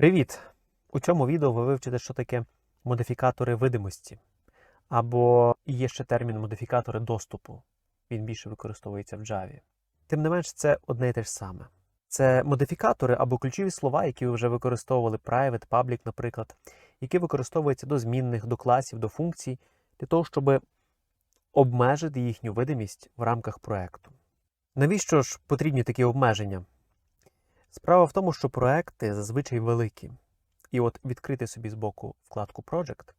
Привіт! У цьому відео ви вивчите, що таке модифікатори видимості. Або є ще термін модифікатори доступу. Він більше використовується в Java. Тим не менш, це одне і те ж саме. Це модифікатори або ключові слова, які ви вже використовували private, public, наприклад, які використовуються до змінних, до класів, до функцій, для того, щоб обмежити їхню видимість в рамках проекту. Навіщо ж потрібні такі обмеження? Справа в тому, що проекти зазвичай великі. І от відкрити собі збоку вкладку Project.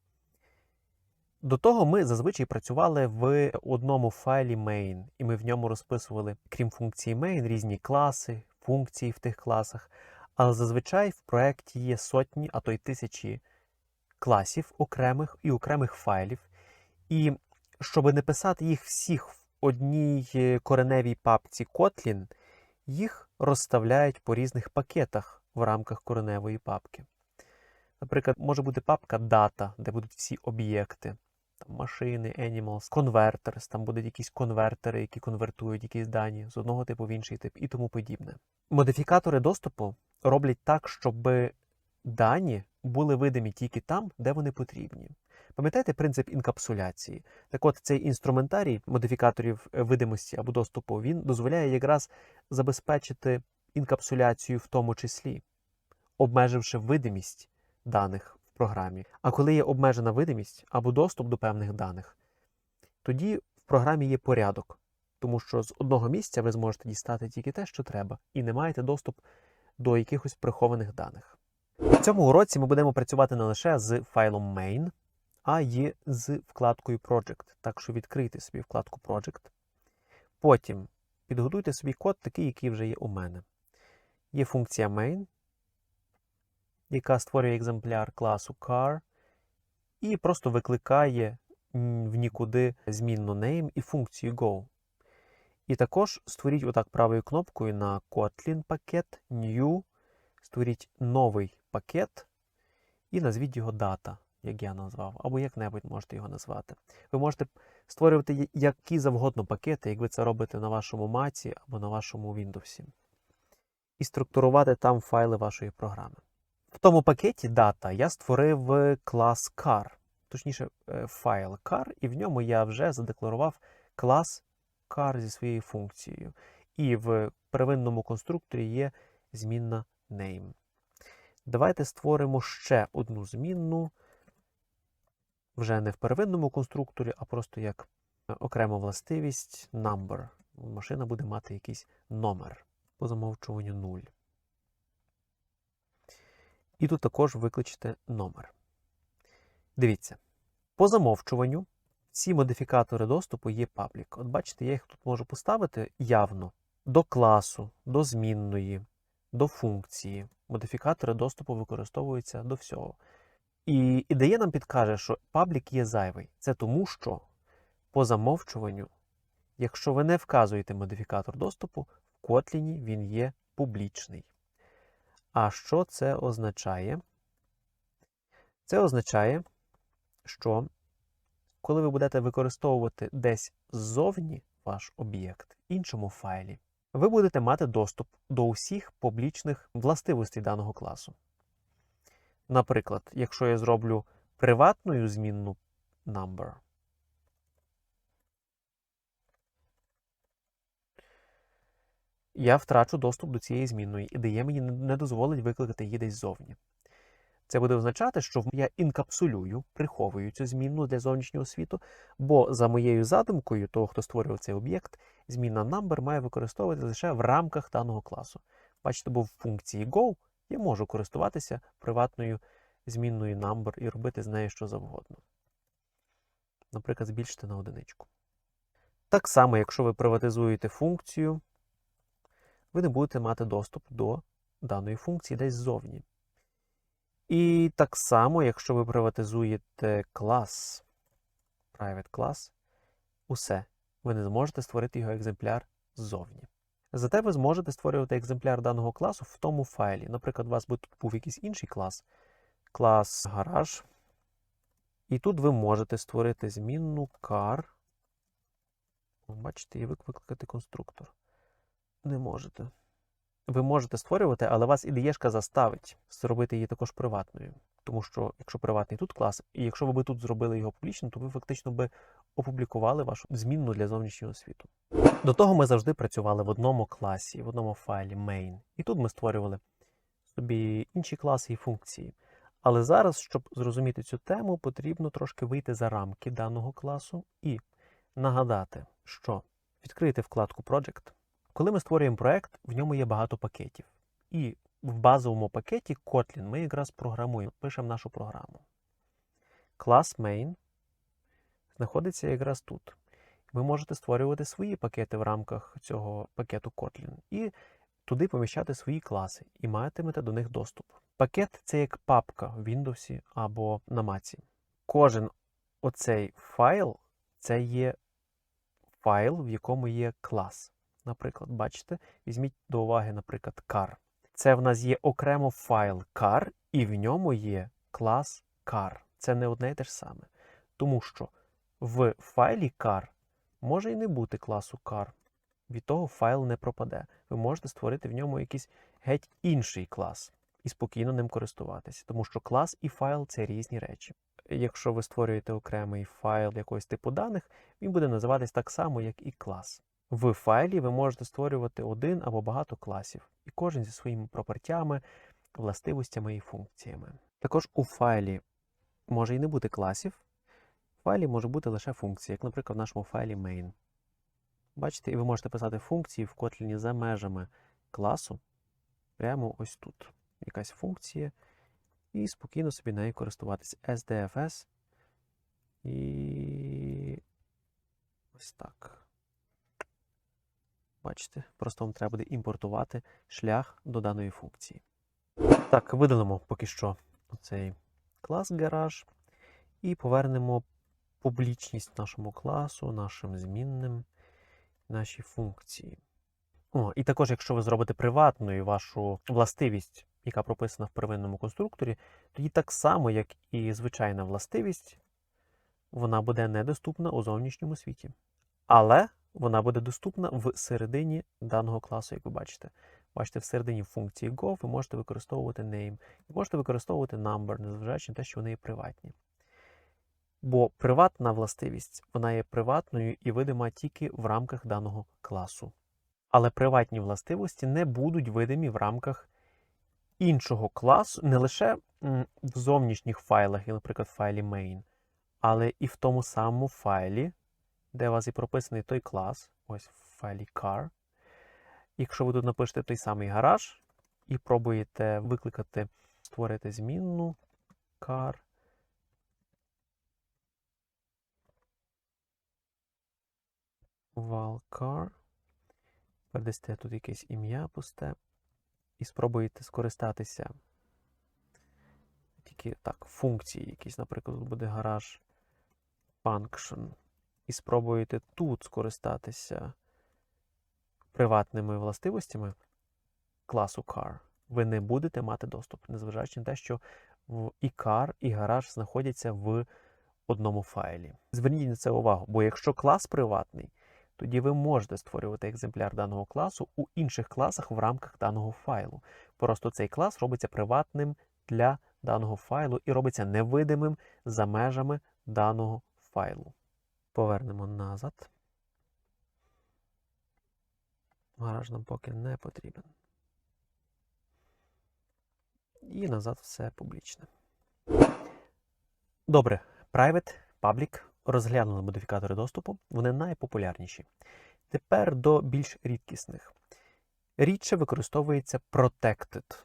До того ми зазвичай працювали в одному файлі main, і ми в ньому розписували, крім функції main, різні класи, функції в тих класах. Але зазвичай в проєкті є сотні, а то й тисячі класів окремих і окремих файлів. І щоб не писати їх всіх в одній е, кореневій папці Kotlin, їх розставляють по різних пакетах в рамках кореневої папки. Наприклад, може бути папка Data, де будуть всі об'єкти, там машини, animals, converters, там будуть якісь конвертери, які конвертують якісь дані з одного типу в інший тип і тому подібне. Модифікатори доступу роблять так, щоб дані були видимі тільки там, де вони потрібні. Пам'ятаєте принцип інкапсуляції? Так от цей інструментарій модифікаторів е, видимості або доступу він дозволяє якраз забезпечити інкапсуляцію в тому числі, обмеживши видимість даних в програмі. А коли є обмежена видимість або доступ до певних даних, тоді в програмі є порядок, тому що з одного місця ви зможете дістати тільки те, що треба, і не маєте доступ до якихось прихованих даних. В цьому уроці ми будемо працювати не лише з файлом main, а й з вкладкою Project. Так що відкрийте собі вкладку Project. Потім підготуйте собі код, такий, який вже є у мене. Є функція main, яка створює екземпляр класу car, і просто викликає в нікуди змінну name і функцію go. І також створіть отак правою кнопкою на Kotlin пакет New, створіть новий пакет і назвіть його дата, як я назвав, або як-небудь можете його назвати. Ви можете створювати які завгодно пакети, як ви це робите на вашому Маці або на вашому Windows. І структурувати там файли вашої програми. В тому пакеті дата я створив е, клас car, точніше, е, файл car, і в ньому я вже задекларував клас car зі своєю функцією. І в первинному конструкторі є змінна name. Давайте створимо ще одну змінну, вже не в первинному конструкторі, а просто як е, окрема властивість number. Машина буде мати якийсь номер по замовчуванню 0. І тут також викличте номер. Дивіться, по замовчуванню ці модифікатори доступу є паблік. От бачите, я їх тут можу поставити явно до класу, до змінної, до функції. Модифікатори доступу використовуються до всього. І ідея нам підкаже, що паблік є зайвий. Це тому, що по замовчуванню, якщо ви не вказуєте модифікатор доступу, в Kotlin він є публічний. А що це означає? Це означає, що коли ви будете використовувати десь ззовні ваш об'єкт в іншому файлі, ви будете мати доступ до усіх публічних властивостей даного класу. Наприклад, якщо я зроблю приватною змінну number, я втрачу доступ до цієї змінної, і дає мені не- дозволить викликати її десь ззовні. Це буде означати, що я інкапсулюю, приховую цю змінну для зовнішнього світу, бо за моєю задумкою, того, хто створював цей об'єкт, змінна number має використовуватися лише в рамках даного класу. Бачите, бо в функції Go я можу користуватися приватною змінною number і робити з нею що завгодно. Наприклад, збільшити на одиничку. Так само, якщо ви приватизуєте функцію, ви не будете мати доступ до даної функції десь ззовні. І так само, якщо ви приватизуєте клас, private клас, усе, ви не зможете створити його екземпляр ззовні. Зате ви зможете створювати екземпляр даного класу в тому файлі. Наприклад, у вас би тут був якийсь інший клас, клас гараж. І тут ви можете створити змінну car. Бачите, і викликати конструктор. Не можете. ви можете створювати, але вас ідеєшка заставить зробити її також приватною. Тому що якщо приватний тут клас, і якщо ви би тут зробили його публічним, то ви фактично би опублікували вашу змінну для зовнішнього світу. До того ми завжди працювали в одному класі, в одному файлі main. І тут ми створювали собі інші класи і функції. Але зараз, щоб зрозуміти цю тему, потрібно трошки вийти за рамки даного класу і нагадати, що відкрити вкладку Project. Коли ми створюємо проект, в ньому є багато пакетів. І в базовому пакеті Kotlin ми якраз програмуємо, пишемо нашу програму. Клас main знаходиться якраз тут. Ви можете створювати свої пакети в рамках цього пакету Kotlin і туди поміщати свої класи і матимете до них доступ. Пакет це як папка в Windows або на Mac. Кожен оцей файл це є файл, в якому є клас. Наприклад, бачите, візьміть до уваги, наприклад, car. Це в нас є окремо файл car, і в ньому є клас car. Це не одне і те ж саме. Тому що в файлі car може і не бути класу car. Від того файл не пропаде. Ви можете створити в ньому якийсь геть інший клас і спокійно ним користуватися. Тому що клас і файл це різні речі. Якщо ви створюєте окремий файл якогось типу даних, він буде називатись так само, як і клас. В файлі ви можете створювати один або багато класів, і кожен зі своїми пропертями, властивостями і функціями. Також у файлі може і не бути класів, файлі може бути лише функція, як, наприклад, в нашому файлі main. Бачите, і ви можете писати функції в Kotlin за межами класу, прямо ось тут. Якась функція, і спокійно собі нею користуватися. SDFS. І ось так. Бачите, просто вам треба буде імпортувати шлях до даної функції. Так, видалимо поки що цей клас гараж і повернемо публічність нашому класу, нашим змінним, наші функції. О, і також, якщо ви зробите приватною вашу властивість, яка прописана в первинному конструкторі, тоді так само, як і звичайна властивість, вона буде недоступна у зовнішньому світі. Але вона буде доступна в середині даного класу, як ви бачите. Бачите, в середині функції Go ви можете використовувати name можете використовувати number, незважаючи на те, що вони є приватні. Бо приватна властивість вона є приватною і видима тільки в рамках даного класу. Але приватні властивості не будуть видимі в рамках іншого класу, не лише в зовнішніх файлах, наприклад, в файлі main, але і в тому самому файлі, де у вас і прописаний той клас, ось в файлі car. Якщо ви тут напишете той самий гараж і пробуєте викликати, створити змінну car. Val car. Передасте тут якесь ім'я пусте. І спробуєте скористатися тільки так, функції якісь, наприклад, тут буде гараж function і спробуєте тут скористатися приватними властивостями класу car, ви не будете мати доступ, незважаючи на те, що і car, і гараж знаходяться в одному файлі. Зверніть на це увагу, бо якщо клас приватний, тоді ви можете створювати екземпляр даного класу у інших класах в рамках даного файлу. Просто цей клас робиться приватним для даного файлу і робиться невидимим за межами даного файлу. Повернемо назад. Гараж нам поки не потрібен. І назад все публічне. Добре. Private, Public. Розглянули модифікатори доступу. Вони найпопулярніші. Тепер до більш рідкісних. Рідше використовується Protected.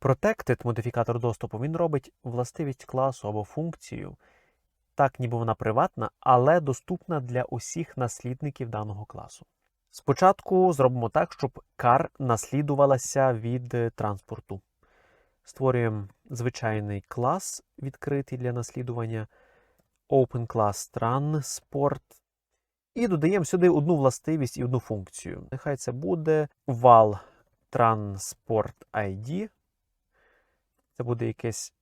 Protected модифікатор доступу він робить властивість класу або функцію так, ніби вона приватна, але доступна для усіх наслідників даного класу. Спочатку зробимо так, щоб car наслідувалася від е, транспорту. Створюємо звичайний клас, відкритий для наслідування Open Class Transport. І додаємо сюди одну властивість і одну функцію. Нехай це буде val transport ID. Це буде якесь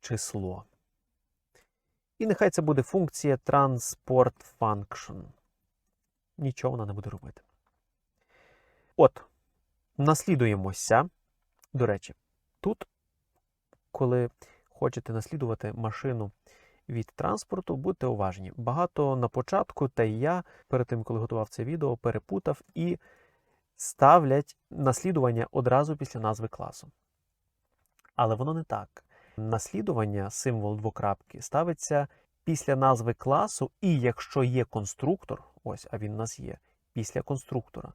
число. І нехай це буде функція transport function. Нічого вона не буде робити. От, наслідуємося. До речі, тут, коли хочете наслідувати машину від транспорту, будьте уважні. Багато на початку, та й я перед тим, коли готував це відео, перепутав і ставлять наслідування одразу після назви класу. Але воно не так. Наслідування, символ двокрапки, ставиться після назви класу, і якщо є конструктор, ось, а він у нас є, після конструктора,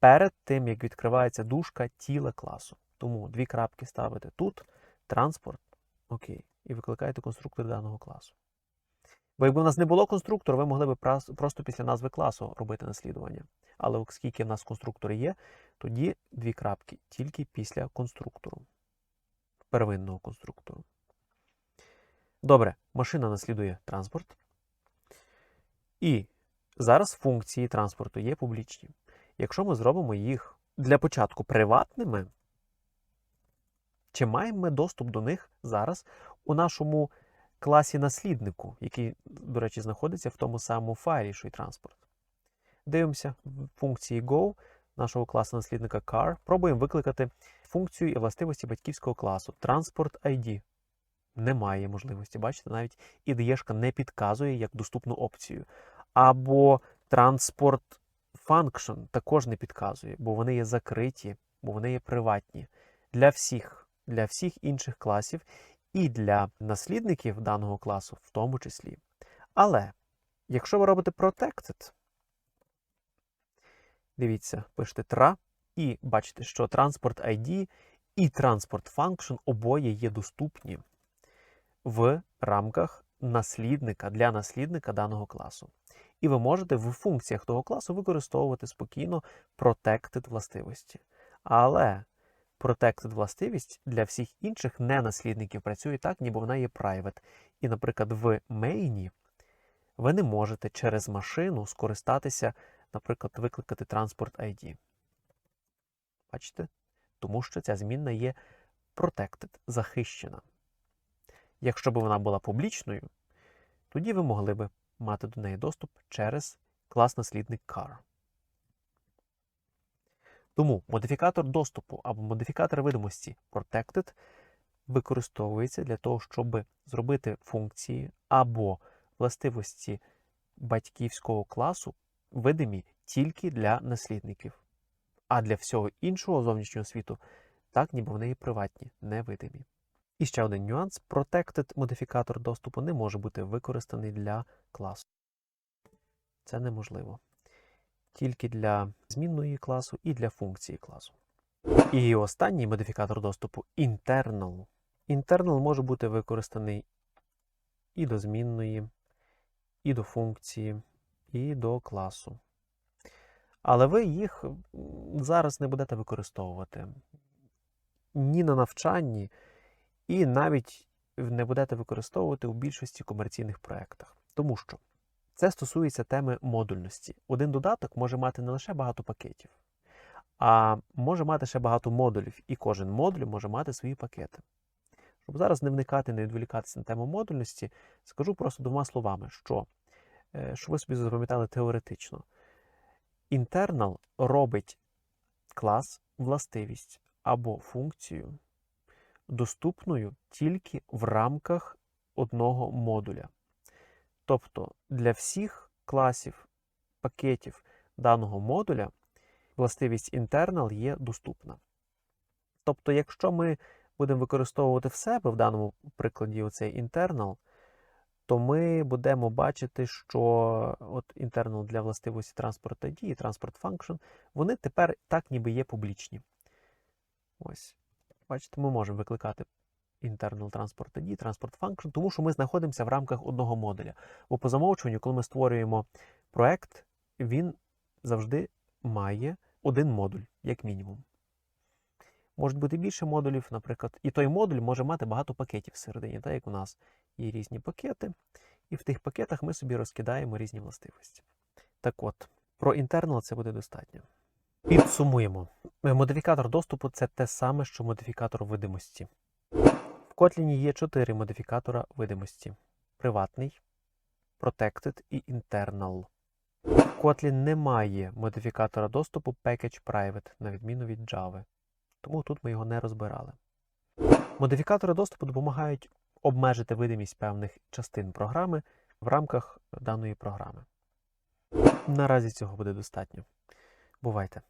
перед тим, як відкривається дужка тіла класу. Тому дві крапки ставите тут, транспорт, окей, і викликаєте конструктор даного класу. Бо якби у нас не було конструктора, ви могли б просто після назви класу робити наслідування. Але оскільки в нас конструктори є, тоді дві крапки тільки після конструктору, первинного конструктору. Добре, машина наслідує транспорт. І зараз функції транспорту є публічні. Якщо ми зробимо їх для початку приватними, чи маємо ми доступ до них зараз у нашому класі насліднику, який, до речі, знаходиться в тому самому файлі, що й транспорт. Дивимося в функції Go нашого класу наслідника car. Пробуємо викликати функцію і властивості батьківського класу Transport ID. Немає можливості. Бачите, навіть IDE не підказує як доступну опцію. Або Transport Function також не підказує, бо вони є закриті, бо вони є приватні для всіх, для всіх інших класів і для наслідників даного класу в тому числі. Але якщо ви робите protected, дивіться, пишете tra і бачите, що Transport ID і Transport Function обоє є доступні в рамках наслідника для наслідника даного класу. І ви можете в функціях того класу використовувати спокійно protected властивості. Але protected властивість для всіх інших ненаслідників працює так, ніби вона є private. І, наприклад, в мейні ви не можете через машину скористатися, наприклад, викликати Transport ID. Бачите? Тому що ця змінна є protected, захищена. Якщо б вона була публічною, тоді ви могли б мати до неї доступ через клас наслідник car. Тому модифікатор доступу або модифікатор видимості Protected використовується для того, щоб зробити функції або властивості батьківського класу видимі тільки для наслідників. А для всього іншого зовнішнього світу так, ніби вони є приватні, невидимі. І ще один нюанс: Protected модифікатор доступу не може бути використаний для класу. Це неможливо. Тільки для змінної класу і для функції класу. І останній модифікатор доступу internal. Internal може бути використаний і до змінної, і до функції, і до класу. Але ви їх зараз не будете використовувати ні на навчанні, і навіть не будете використовувати у більшості комерційних проєктах. Тому що це стосується теми модульності. Один додаток може мати не лише багато пакетів, а може мати ще багато модулів, і кожен модуль може мати свої пакети. Щоб зараз не вникати, не відволікатися на тему модульності, скажу просто двома словами, що, е, щоб ви собі запам'ятали теоретично, Internal робить клас, властивість або функцію доступною тільки в рамках одного модуля. Тобто для всіх класів пакетів даного модуля властивість internal є доступна. Тобто, якщо ми будемо використовувати в себе в даному прикладі оцей internal, то ми будемо бачити, що от internal для властивості Transport ID і Transport Function, вони тепер так ніби є публічні. Ось. Бачите, ми можемо викликати internal transport ID, transport function, тому що ми знаходимося в рамках одного модуля. Бо по замовчуванню, коли ми створюємо проект, він завжди має один модуль, як мінімум. Можуть бути більше модулів, наприклад, і той модуль може мати багато пакетів всередині, так як у нас є різні пакети, і в тих пакетах ми собі розкидаємо різні властивості. Так от, про internal це буде достатньо. Підсумуємо. Модифікатор доступу це те саме, що модифікатор видимості. В Kotlin є чотири модифікатора видимості: приватний, protected і internal. Kotlin не має модифікатора доступу Package Private, на відміну від Java. Тому тут ми його не розбирали. Модифікатори доступу допомагають обмежити видимість певних частин програми в рамках даної програми. Наразі цього буде достатньо. Бувайте!